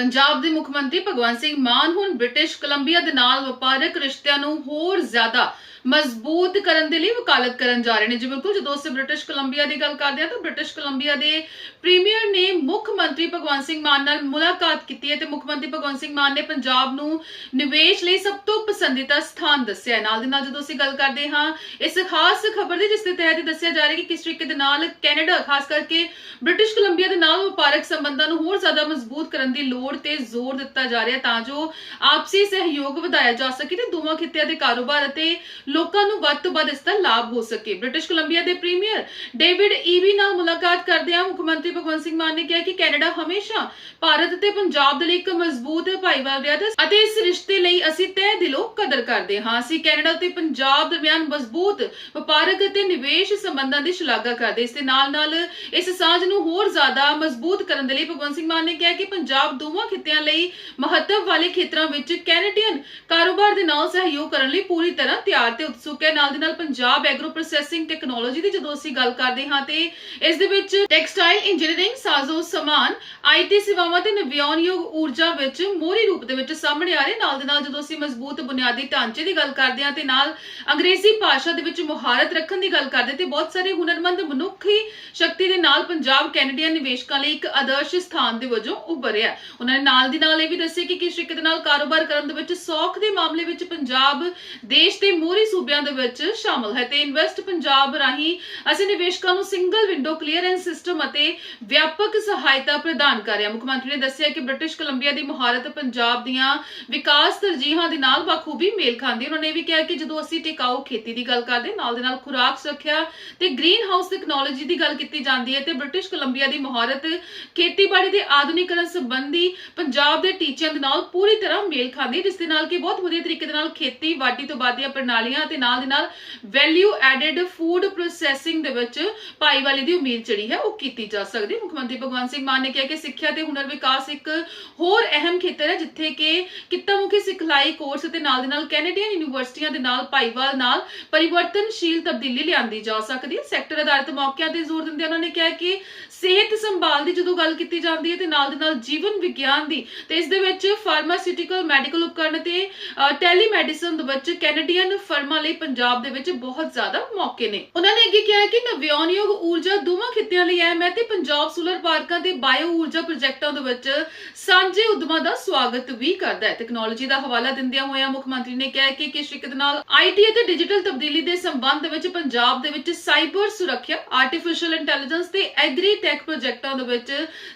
ਪੰਜਾਬ ਦੇ ਮੁੱਖ ਮੰਤਰੀ ਭਗਵੰਤ ਸਿੰਘ ਮਾਨ ਹੁਣ ਬ੍ਰਿਟਿਸ਼ ਕੋਲੰਬੀਆ ਦੇ ਨਾਲ ਵਪਾਰਕ ਰਿਸ਼ਤਿਆਂ ਨੂੰ ਹੋਰ ਜ਼ਿਆਦਾ ਮਜ਼ਬੂਤ ਕਰਨ ਦੇ ਲਈ ਵਕਾਲਤ ਕਰਨ ਜਾ ਰਹੇ ਨੇ। ਜਿਵੇਂ ਬਿਲਕੁਲ, ਜਦੋਂ ਅਸੀਂ ਬ੍ਰਿਟਿਸ਼ ਕੋਲੰਬੀਆ ਦੀ ਗੱਲ ਕਰਦੇ ਹਾਂ, ਤਾਂ ਬ੍ਰਿਟਿਸ਼ ਕੋਲੰਬੀਆ ਦੇ ਪ੍ਰੀਮੀਅਰ ਨੇ ਮੁੱਖ ਮੰਤਰੀ ਭਗਵੰਤ ਸਿੰਘ ਮਾਨ ਨਾਲ ਮੁਲਾਕਾਤ ਕੀਤੀ ਹੈ ਤੇ ਮੁੱਖ ਮੰਤਰੀ ਭਗਵੰਤ ਸਿੰਘ ਮਾਨ ਨੇ ਪੰਜਾਬ ਨੂੰ ਨਿਵੇਸ਼ ਲਈ ਸਭ ਤੋਂ ਪਸੰਦੀਦਾ ਸਥਾਨ ਦੱਸਿਆ ਨਾਲ ਦੇ ਨਾਲ, ਜਦੋਂ ਅਸੀਂ ਗੱਲ ਕਰਦੇ ਹਾਂ, ਇਸ ਖਾਸ ਖਬਰ ਦੀ, ਜਿਸ ਦੇ ਤਹਿਤ ਦੱਸਿਆ ਜਾ ਰਿਹਾ ਕਿ ਕਿਸ ਤਰੀਕੇ ਦੇ ਨਾਲ ਕੈਨੇਡਾ, ਖਾਸ ਕਰਕੇ ਬ੍ਰਿਟਿਸ਼ ਕੋਲੰਬੀਆ ਦੇ ਨਾਲ ਵਪਾਰਕ ਸੰਬੰਧਾਂ ਨੂੰ ਹੋਰ ਜ਼ਿਆਦਾ ਮਜ਼ਬੂਤ ਕਰਨ ਦੀ ਲੋੜ ਤੇ ਜ਼ੋਰ ਦਿੱਤਾ ਜਾ ਰਿਹਾ ਤਾਂ ਜੋ ਆਪਸੀ ਸਹਿਯੋਗ ਵਧਾਇਆ ਜਾ ਸਕੇ ਤੇ ਦੋਵਾਂ ਖਿੱਤਿਆਂ ਦੇ ਕਾਰੋਬਾਰ ਅਤੇ ਲੋਕਾਂ ਨੂੰ ਵੱਧ ਤੋਂ ਵੱਧ ਇਸ ਦਾ ਲਾਭ ਹੋ ਸਕੇ। ਬ੍ਰਿਟਿਸ਼ ਕੋਲੰਬੀਆ ਦੇ ਪ੍ਰੀਮੀਅਰ ਡੇਵਿਡ ਈਵੀ ਨਾਲ ਮੁਲਾਕਾਤ ਕਰਦਿਆਂ ਮੁੱਖ ਮੰਤਰੀ ਭਗਵੰਤ ਸਿੰਘ ਮਾਨ ਨੇ ਕਿਹਾ ਕਿ ਕੈਨੇਡਾ ਹਮੇਸ਼ਾ ਭਾਰਤ ਅਤੇ ਪੰਜਾਬ ਦੇ ਲਈ ਇੱਕ ਮਜ਼ਬੂਤ ਭਾਈਵਾਲ ਰਿਹਾ ਹੈ ਅਤੇ ਇਸ ਰਿਸ਼ਤੇ ਲਈ ਅਸੀਂ ਤਹਿ ਦਿਲੋਂ ਕਦਰ ਕਰਦੇ ਹਾਂ। ਅਸੀਂ ਕੈਨੇਡਾ ਤੇ ਪੰਜਾਬ ਦਰਮਿਆਨ ਮਜ਼ਬੂਤ, ਵਪਾਰਕ ਅਤੇ ਨਿਵੇਸ਼ ਸੰਬੰਧਾਂ ਦੀ ਸ਼ਲਾਘਾ ਕਰਦੇ ਇਸ ਦੇ ਨਾਲ ਨਾਲ ਇਸ ਸਾਂਝ ਨੂੰ ਹੋਰ ਜ਼ਿਆਦਾ ਮਜ਼ਬੂਤ ਕਰਨ ਦੇ ਲਈ ਭਗਵੰਤ ਸਿੰਘ ਮਾਨ ਨੇ ਕਿਹਾ ਕਿ ਪੰਜਾਬ ਦੋਵਾਂ ਖਿੱਤਿਆਂ ਲਈ ਮਹੱਤਵ ਵਾਲੇ ਖੇਤਰਾਂ ਵਿੱਚ ਕੈਨੇਡੀਅਨ ਕਾਰੋਬਾਰ ਦੇ ਨਾਲ ਸਹਿਯੋਗ ਕਰਨ ਲਈ ਪੂਰੀ ਤਰ੍ਹਾਂ ਤਿਆਰ ਤੇ ਉਤਸੁਕ ਹੈ। ਨਾਲ ਦੇ ਨਾਲ ਪੰਜਾਬ ਐਗਰੋ ਪ੍ਰੋਸੈਸਿੰਗ ਟੈਕਨੋਲੋਜੀ ਦੀ ਜਦੋਂ ਅਸੀਂ ਗੱਲ ਕਰਦੇ ਹਾਂ ਤੇ ਇਸ ਦੇ ਵਿੱਚ ਟੈਕਸਟਾਈਲ ਇੰਜੀਨੀਅਰਿੰਗ ਸਾਜ਼ੋ ਸਮਾਨ ਆਈਟੀ ਸੇਵਾਵਾਂ ਤੇ ਨਵਿਆਉਣਯੋਗ ਊਰਜਾ ਵਿੱਚ ਮੋਹਰੀ ਰੂਪ ਦੇ ਵਿੱਚ ਸਾਹਮਣੇ ਆ ਰਹੇ। ਨਾਲ ਦੇ ਨਾਲ ਜਦੋਂ ਅਸੀਂ ਮਜ਼ਬੂਤ ਬੁਨਿਆਦੀ ਢਾਂਚੇ ਦੀ ਗੱਲ ਕਰਦੇ ਹਾਂ ਤੇ ਨਾਲ ਅੰਗਰੇਜ਼ੀ ਭਾਸ਼ਾ ਦੇ ਵਿੱਚ ਮੁਹਾਰਤ ਰੱਖਣ ਦੀ ਗੱਲ ਕਰਦੇ ਤੇ ਬਹੁਤ ਸਾਰੇ ਹੁਨਰਮੰਦ ਮਨੁੱਖੀ ਸ਼ਕਤੀ ਦੇ ਨਾਲ ਪੰਜਾਬ ਕੈਨੇਡੀਅਨ ਨਿਵੇਸ਼ਕਾਂ ਲਈ ਇੱਕ ਆਦਰਸ਼ ਸਥਾਨ ਦੇ ਵਜੋਂ ਉੱਭਰਿਆ ਉਹਨਾਂ ਨੇ ਨਾਲ ਦੀ ਨਾਲ ਇਹ ਵੀ ਦੱਸਿਆ ਕਿ ਕਿਸ ਤਰੀਕੇ ਦੇ ਨਾਲ ਕਾਰੋਬਾਰ ਕਰਨ ਦੇ ਵਿੱਚ ਸੌਖ ਦੇ ਮਾਮਲੇ ਵਿੱਚ ਪੰਜਾਬ ਦੇਸ਼ ਦੇ ਮੋਹਰੀ ਸੂਬਿਆਂ ਦੇ ਵਿੱਚ ਸ਼ਾਮਲ ਹੈ ਤੇ ਇਨਵੈਸਟ ਪੰਜਾਬ ਰਾਹੀਂ ਅਸੀਂ ਨਿਵੇਸ਼ਕਾਂ ਨੂੰ ਸਿੰਗਲ ਵਿੰਡੋ ਕਲੀਅਰੈਂਸ ਸਿਸਟਮ ਅਤੇ ਵਿਆਪਕ ਸਹਾਇਤਾ ਪ੍ਰਦਾਨ ਕਰ ਰਿਹਾ ਮੁੱਖ ਮੰਤਰੀ ਨੇ ਦੱਸਿਆ ਕਿ ਬ੍ਰਿਟਿਸ਼ ਕੋਲੰਬੀਆ ਦੀ ਮੁਹਾਰਤ ਪੰਜਾਬ ਦੀਆਂ ਵਿਕਾਸ ਤਰਜੀਹਾਂ ਦੇ ਨਾਲ ਬਖੂਬੀ ਮੇਲ ਖਾਂਦੀ ਉਹਨਾਂ ਨੇ ਵੀ ਕਿਹਾ ਕਿ ਜਦੋਂ ਅਸੀਂ ਟਿਕਾਊ ਖੇਤੀ ਦੀ ਗੱਲ ਕਰਦੇ, ਨਾਲ ਦੇ ਨਾਲ ਖੁਰਾਕ ਸੁਰੱਖਿਆ ਤੇ ਗ੍ਰੀਨ ਹਾਊਸ ਟੈਕਨੋਲੋਜੀ ਦੀ ਗੱਲ ਕੀਤੀ ਜਾਂਦੀ ਹੈ ਤੇ ਬ੍ਰਿਟਿਸ਼ ਕੋਲੰਬੀਆ ਦੀ ਮੁਹਾਰਤ ਖੇਤੀਬਾੜੀ ਦੇ ਆਧੁਨਿਕਰਨ ਸੰਬੰਧੀ ਪੰਜਾਬ ਦੇ ਟੀਚਿਆਂ ਦੇ ਨਾਲ ਪੂਰੀ ਤਰ੍ਹਾਂ ਮੇਲ ਖਾਂਦੀ ਜਿਸ ਦੇ ਨਾਲ ਕਿ ਬਹੁਤ ਵਧੀਆ ਤਰੀਕੇ ਦੇ ਨਾਲ ਖੇਤੀ ਵਾਢੀ ਤੋਂ ਬਾਅਦ ਦੀਆਂ ਪ੍ਰਣਾਲੀਆਂ ਤੇ ਨਾਲ ਦੇ ਨਾਲ ਵੈਲਿਊ ਐਡਿਡ ਫੂਡ ਪ੍ਰੋਸੈਸਿੰਗ ਦੇ ਵਿੱਚ ਭਾਈਵਾਲੀ ਦੀ ਉਮੀਦ ਜਿਹੜੀ ਹੈ ਉਹ ਕੀਤੀ ਜਾ ਸਕਦੀ। ਮੁੱਖ ਮੰਤਰੀ ਭਗਵੰਤ ਸਿੰਘ ਮਾਨ ਨੇ ਕਿਹਾ ਕਿ ਸਿੱਖਿਆ ਤੇ ਹੁਨਰ ਵਿਕਾਸ ਇੱਕ ਹੋਰ ਅਹਿਮ ਖੇਤਰ ਹੈ, ਜਿੱਥੇ ਕਿ ਕਿੱਤਾਮੁਖੀ ਸਿਖਲਾਈ ਕੋਰਸ ਤੇ ਨਾਲ ਦੇ ਨਾਲ ਕੈਨੇਡੀਅਨ ਯੂਨੀਵਰਸਿਟੀਆਂ ਦੇ ਨਾਲ ਭਾਈਵਾਲ ਨਾਲ ਪਰਿਵਰਤਨਸ਼ੀਲ ਤਬਦੀਲੀ ਲਿਆਂਦੀ ਜਾ ਸਕਦੀ ਹੈ। ਸੈਕਟਰ ਆਧਾਰਿਤ ਮੌਕਿਆਂ ਤੇ ਜ਼ੋਰ ਦਿੰਦੇ ਉਹਨਾਂ ਨੇ ਕਿਹਾ ਕਿ ਸਿਹਤ ਸੰਭਾਲ ਦੀ ਜਦੋਂ ਗੱਲ ਕੀਤੀ ਜਾਂਦੀ ਹੈ ਤੇ ਨਾਲ ਦੇ ਨਾਲ ਜੀਵਨ ਵਿਗਿਆਨ ਦੀ, ਤੇ ਇਸ ਦੇ ਵਿੱਚ ਫਾਰਮਾਸਿਊਟੀਕਲ ਮੈਡੀਕਲ ਉਪਕਰਨ ਤੇ ਟੈਲੀਮੈਡੀਸਨ ਦੇ ਵਿੱਚ ਕੈਨੇਡੀਅਨ ਫਰਮਾਂ ਲਈ ਪੰਜਾਬ ਦੇ ਵਿੱਚ ਬਹੁਤ ਜ਼ਿਆਦਾ ਮੌਕੇ ਨੇ। ਉਹਨਾਂ ਨੇ ਅੱਗੇ ਕਿਹਾ ਕਿ ਨਵਿਆਉਣਯੋਗ ਊਰਜਾ ਦੋਵਾਂ ਖਿੱਤਿਆਂ ਲਈ ਅਹਿਮ ਹੈ ਤੇ ਪੰਜਾਬ ਸੋਲਰ ਪਾਰਕਾਂ ਤੇ ਬਾਇਓ ਊਰਜਾ ਪ੍ਰੋਜੈਕਟਾਂ ਦੇ ਵਿੱਚ ਸਾਂਝੇ ਉਦਮਾਂ ਦਾ ਸਵਾਗਤ ਵੀ ਕਰਦਾ ਹੈ। ਟੈਕਨੋਲੋਜੀ ਦਾ ਹਵਾਲਾ ਦਿੰਦਿਆਂ ਹੋਇਆਂ ਮੁੱਖ ਮੰਤਰੀ ਨੇ ਕਿਹਾ ਕਿ ਕਿਸ ਤਰੀਕੇ ਨਾਲ ਆਈਟੀ ਅਤੇ ਡਿਜੀਟਲ ਤਬਦੀਲੀ ਦੇ ਸੰਬੰਧ ਵਿੱਚ ਪੰਜਾਬ ਦੇ ਵਿੱਚ ਸਾਈਬਰ ਸੁਰੱਖਿਆ ਆਰਟੀਫੀਸ਼ੀਅਲ ਇੰਟੈਲੀਜੈਂਸ ਤੇ ਐਗਰੀ ਟੈਕ ਪ੍ਰੋਜੈਕਟਾਂ ਦੇ ਵਿੱਚ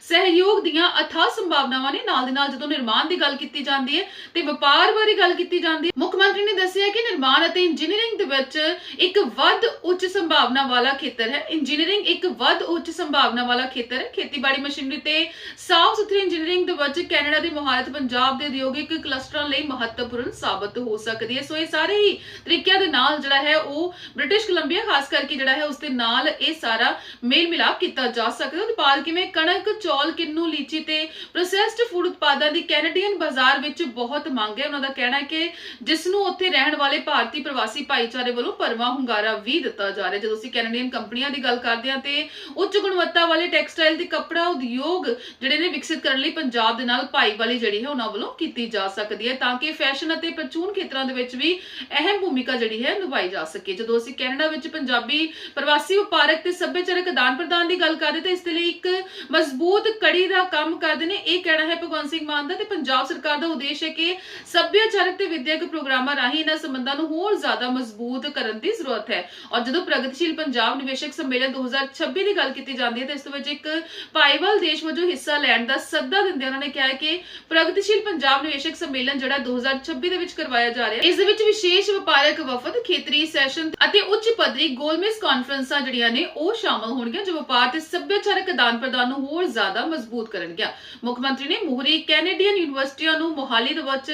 ਸਹਿਯੋਗ ਦੀਆਂ ਅਥਾਹ ਸੰਭਾਵਨਾਵਾਂ ਨੇ ਨਾਲ ਦੇ ਨਾਲ ਜਦੋਂ ਨਿਰਮਾਣ ਦੀ ਗੱਲ ਕੀਤੀ ਜਾਂਦੀ ਹੈ ਤੇ ਵਪਾਰ ਬਾਰੇ ਗੱਲ ਕੀਤੀ ਜਾਂਦੀ ਹੈ, ਮੁੱਖ ਮੰਤਰੀ ਨੇ ਦੱਸਿਆ ਕਿ ਨਿਰਮਾਣ ਅਤੇ ਇੰਜੀਨੀਅਰਿੰਗ ਦੇ ਵਿੱਚ ਇੱਕ ਵੱਧ ਉੱਚ ਸੰਭਾਵਨਾ ਵਾਲਾ ਖੇਤਰ ਹੈ। ਇੰਜੀਨੀਅਰਿੰਗ ਇੱਕ ਵੱਧ ਉੱਚ ਸੰਭਾਵਨਾ ਵਾਲਾ ਖੇਤਰ ਹੈ। ਖੇਤੀਬਾੜੀ ਮਸ਼ੀਨਰੀ ਤੇ ਸਾਫ਼ ਸੁਥਰੀ ਇੰਜੀਨੀਅਰਿੰਗ ਦੇ ਵਿੱਚ ਕੈਨੇਡਾ ਦੀ ਮੁਹਾਰਤ, ਪੰਜਾਬ ਦੇ ਉਦਯੋਗਿਕ ਕਲਸਟਰਾਂ ਲਈ ਮਹੱਤਵਪੂਰਨ ਸਾਬਤ ਹੋ ਸਕਦੀ ਹੈ। ਸੋ ਇਹ ਸਾਰੇ ਹੀ ਤਰੀਕਿਆਂ ਦੇ ਨਾਲ ਜਿਹੜਾ ਹੈ ਉਹ ਬ੍ਰਿਟਿਸ਼ ਕੋਲੰਬੀਆ ਖਾਸ ਕਰਕੇ ਜਿਹੜਾ ਹੈ ਉਸ ਦੇ ਨਾਲ ਇਹ ਸਾਰਾ ਮੇਲ ਮਿਲਾਪ ਕੀਤਾ ਜਾ ਸਕਦਾ ਹੈ। ਉਤਪਾਦ ਕਿਵੇਂ? ਕਣਕ, ਚੌਲ, ਕਿੰਨੂ, ਲੀਚੀ ਤੇ ਪ੍ਰੋਸੈਸਡ ਫੂਡ ਉਤਪਾਦਾਂ ਦੀ ਕੈਨੇਡੀਅਨ ਬਾਜ਼ਾਰ ਵਿੱਚ ਬਹੁਤ ਮੰਗ ਹੈ। ਉਹਨਾਂ ਦਾ ਕਹਿਣਾ ਹੈ ਕਿ ਜਿਸ ਨੂੰ ਉੱਥੇ ਰਹਿਣ ਵਾਲੇ ਭਾਰਤੀ ਪ੍ਰਵਾਸੀ ਭਾਈਚਾਰੇ ਵੱਲੋਂ ਪਰਵਾ ਹੁੰਗਾਰਾ ਵੀ ਦਿੱਤਾ ਜਾ ਰਿਹਾ। ਜਦੋਂ ਅਸੀਂ ਕੈਨੇਡੀਅਨ ਕੰਪਨੀਆਂ ਦੀ ਗੱਲ ਕਰਦੇ ਹਾਂ ਤੇ ਉੱਚ ਗੁਣਵੱਤਾ ਵਾਲੇ ਟੈਕਸਟਾਈਲ ਤੇ ਕੱਪੜਾ ਉਦਯੋਗ ਜਿਹੜੇ ਨੇ ਵਿਕਸਿਤ ਕਰਨ ਲਈ ਪੰਜਾਬ ਦੇ ਨਾਲ ਭਾਈਵਾਲੀ ਜਿਹੜੀ ਹੈ ਉਹਨਾਂ ਵੱਲੋਂ ਕੀਤੀ ਜਾ ਸਕਦੀ ਹੈ ਤਾਂ ਕਿ ਫੈਸ਼ਨ ਅਤੇ ਪ੍ਰਚੂਨ ਖੇਤਰਾਂ ਦੇ ਵਿੱਚ ਵੀ ਅਹਿਮ ਭੂਮਿਕਾ ਜਿਹੜੀ ਹੈ ਨਿਭਾਈ ਜਾ ਸਕੇ। ਜਦੋਂ ਅਸੀਂ ਕੈਨੇਡਾ ਵਿੱਚ ਪੰਜਾਬੀ ਪ੍ਰਵਾਸੀ ਵਪਾਰਕ ਤੇ ਸੱਭਿਆਚਾਰਕ ਆਦਾਨ ਪ੍ਰਦਾਨ ਦੀ ਗੱਲ ਕਰਦੇ ਤਾਂ ਇਸ ਦੇ ਲਈ ਇੱਕ ਮਜ਼ਬੂਤ ਕੜੀ ਦਾ ਕੰਮ ਕਰਦੇ ਨੇ। ਇਹ ਕਹਿਣਾ ਹੈ ਭਗਵੰਤ ਸਿੰਘ ਮਾਨ ਦਾ ਤੇ ਪੰਜਾਬ ਸਰਕਾਰ ਦਾ ਉਦੇਸ਼ ਹੈ ਕਿ ਸੱਭਿਆਚਾਰਕ ਤੇ ਵਿਦਿਅਕ ਪ੍ਰੋਗਰਾਮਾਂ ਰਾਹੀਂ ਇਹਨਾਂ ਸੰਬੰਧਾਂ ਨੂੰ ਹੋਰ ਜ਼ਿਆਦਾ ਮਜ਼ਬੂਤ ਕਰਨ ਦੀ ਜ਼ਰੂਰਤ ਹੈ। ਔਰ ਜਦੋਂ ਪ੍ਰਗਤੀਸ਼ੀਲ ਪੰਜਾਬ ਨਿਵੇਸ਼ਕ ਸੰਮੇਲਨ 2026 ਦੀ ਗੱਲ ਕੀਤੀ ਜਾਂਦੀ ਹੈ, ਤਾਂ ਇਸ ਦੇ ਵਿੱਚ ਇੱਕ ਭਾਈਵਾਲ ਦੇਸ਼ ਵਜੋਂ ਹਿੱਸਾ ਲੈਣ ਦਾ ਸੱਦਾ ਦਿੰਦੇ ਉਹਨਾਂ ਨੇ ਕਿਹਾ ਹੈ ਕਿ ਪ੍ਰਗਤੀਸ਼ੀਲ ਪੰਜਾਬ ਨਿਵੇਸ਼ਕ ਸੰਮੇਲਨ ਜਿਹੜਾ 2026 ਦੇ ਵਿੱਚ ਕਰਵਾਇਆ ਜਾ ਰਿਹਾ ਹੈ, ਇਸ ਦੇ ਵਿੱਚ ਵਿਸ਼ੇਸ਼ ਵਪਾਰਕ ਵਫਦ, ਖੇਤਰੀ ਸੈਸ਼ਨ ਅਤੇ ਉੱਚ ਪੱਧਰੀ ਗੋਲਮੇਜ਼ ਕਾਨਫਰੰਸਾਂ ਜਿਹੜੀਆਂ ਨੇ, ਉਹ ਸ਼ਾਮਲ ਹੋਣਗੀਆਂ, ਜੋ ਵਪਾਰ ਤੇ ਸੱਭਿਆਚਾਰਕ ਆਦਾਨ ਪ੍ਰਦਾਨ ਨੂੰ ਹੋਰ ਜ਼ਿਆਦਾ ਮਜ਼ਬੂਤ ਕਰਨਗੀਆਂ। ਮੁੱਖ ਮੰਤਰੀ ਨੇ ਮੋਹਰੀ ਕੈਨੇਡੀਅਨ ਯੂਨੀਵਰਸਿਟੀਆਂ ਨੂੰ ਮੋਹਾਲੀ ਦੇ ਵਿੱਚ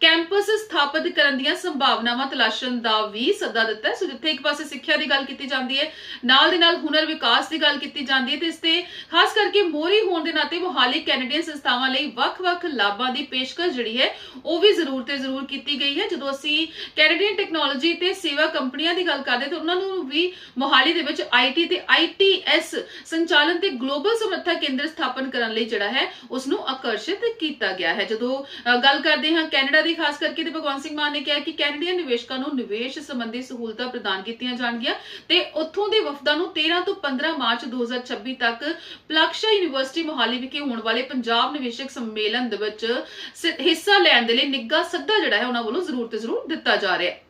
ਕੈਂਪਸ ਸਥਾਪਿਤ ਕਰਨ ਦੀਆਂ ਸੰਭਾਵਨਾਵਾਂ ਤਲਾਸ਼ ਭਾਸ਼ਣ ਦਾ ਵੀ ਸੱਦਾ ਦਿੱਤਾ ਹੈ। ਸੋ ਜਿੱਥੇ ਇੱਕ ਪਾਸੇ ਸਿੱਖਿਆ ਦੀ ਗੱਲ ਕੀਤੀ ਜਾਂਦੀ ਹੈ ਨਾਲ ਦੇ ਨਾਲ ਹੁਨਰ ਵਿਕਾਸ ਦੀ ਗੱਲ ਕੀਤੀ ਜਾਂਦੀ ਹੈ ਤੇ ਇਸ ਤੇ ਖਾਸ ਕਰਕੇ ਮੋਰੀ ਹੋਣ ਦੇ ਨਾਤੇ ਮੁਹਾਲੀ ਕੈਨੇਡੀਅਨ ਸੰਸਥਾਵਾਂ ਲਈ ਵੱਖ-ਵੱਖ ਲਾਭਾਂ ਦੀ ਪੇਸ਼ਕਸ਼ ਜਿਹੜੀ ਹੈ ਉਹ ਵੀ ਜ਼ਰੂਰ ਤੇ ਜ਼ਰੂਰ ਕੀਤੀ ਗਈ ਹੈ। ਜਦੋਂ ਅਸੀਂ ਕੈਨੇਡੀਅਨ ਟੈਕਨੋਲੋਜੀ ਤੇ ਸੇਵਾ ਕੰਪਨੀਆਂ ਦੀ ਗੱਲ ਕਰਦੇ ਤੇ ਉਹਨਾਂ ਨੂੰ ਵੀ ਮੁਹਾਲੀ ਦੇ ਵਿੱਚ ਆਈਟੀ ਤੇ ਆਈਟੀਐਸ ਸੰਚਾਲਨ ਤੇ ਗਲੋਬਲ ਸਮਰੱਥਾ ਕੇਂਦਰ ਸਥਾਪਨ ਕਰਨ ਲਈ ਜਿਹੜਾ ਹੈ ਉਸ ਨੂੰ ਆਕਰਸ਼ਿਤ ਕੀਤਾ ਗਿਆ ਹੈ। ਜਦੋਂ ਅ, ਗੱਲ ਕਰਦੇ ਹਾਂ ਕੈਨੇਡਾ ਦੀ ਖਾਸ ਕਰਕੇ ਤੇ ਭਗਵੰਤ ਸਿੰਘ ਮਾਨ ਨੇ ਕਿਹਾ ਕਿ ਕੈਨੇਡੀਅਨ ਨਿਵੇਸ਼ਕਾਂ ਨੂੰ ਨਿਵੇਸ਼ ਸੰਬੰਧੀ ਸਹੂਲਤਾਂ ਪ੍ਰਦਾਨ ਕੀਤੀਆਂ ਜਾਣਗੀਆਂ ਤੇ ਉੱਥੋਂ ਦੇ ਵਫਦਾਂ ਨੂੰ 13 ਤੋਂ 15 ਮਾਰਚ 2026 ਤੱਕ ਪਲਕਸ਼ਾ ਯੂਨੀਵਰਸਿਟੀ ਮੋਹਾਲੀ ਵਿਖੇ ਹੋਣ ਵਾਲੇ ਪੰਜਾਬ ਨਿਵੇਸ਼ਕ ਸੰਮੇਲਨ ਦੇ ਵਿੱਚ ਹਿੱਸਾ ਲੈਣ ਦੇ ਲਈ ਨਿੱਘਾ ਸੱਦਾ ਜਿਹੜਾ ਹੈ ਉਹਨਾਂ ਵੱਲੋਂ ਜ਼ਰੂਰ ਤੇ ਜ਼ਰੂਰ ਦਿੱਤਾ ਜਾ ਰਿਹਾ ਹੈ।